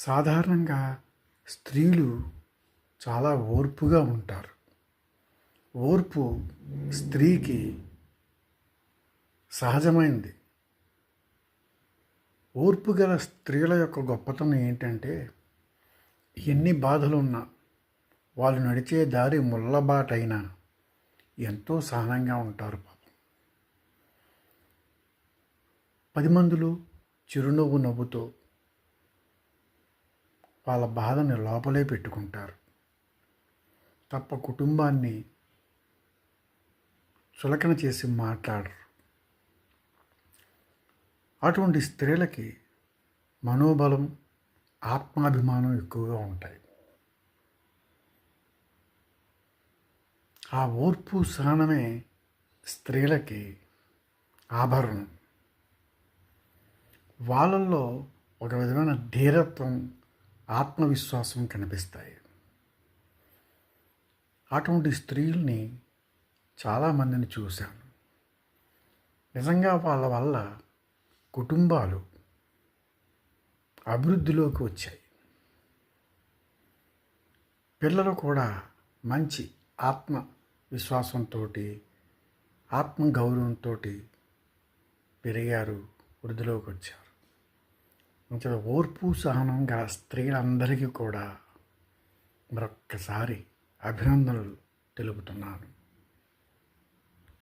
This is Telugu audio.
సాధారణంగా స్త్రీలు చాలా ఓర్పుగా ఉంటారు. ఓర్పు స్త్రీకి సహజమైంది. ఓర్పు గల స్త్రీల యొక్క గొప్పతనం ఏంటంటే ఎన్ని బాధలు ఉన్నా వాళ్ళు నడిచే దారి ముళ్ళబాటైనా ఎంతో సహనంగా ఉంటారు పాపం. పది మందులు చిరునవ్వు నవ్వుతో వాళ్ళ బాధని లోపలే పెట్టుకుంటారు. తప్ప కుటుంబాన్ని చులకన చేసి మాట్లాడరు. అటువంటి స్త్రీలకి మనోబలం ఆత్మాభిమానం ఎక్కువగా ఉంటాయి. ఆ ఓర్పు సహనమే స్త్రీలకి ఆభరణం. వాళ్ళల్లో ఒక విధమైన ధీరత్వం ఆత్మవిశ్వాసం కనిపిస్తాయి. అటువంటి స్త్రీల్ని చాలామందిని చూశాను. నిజంగా వాళ్ళ వల్ల కుటుంబాలు అభివృద్ధిలోకి వచ్చాయి. పిల్లలు కూడా మంచి ఆత్మ విశ్వాసంతో ఆత్మ గౌరవంతో పెరిగారు వృద్ధిలోకి వచ్చారు. ఇంకా ఓర్పు సహనం గల స్త్రీలందరికీ కూడా మరొక్కసారి అభినందనలు తెలుపుతున్నాను.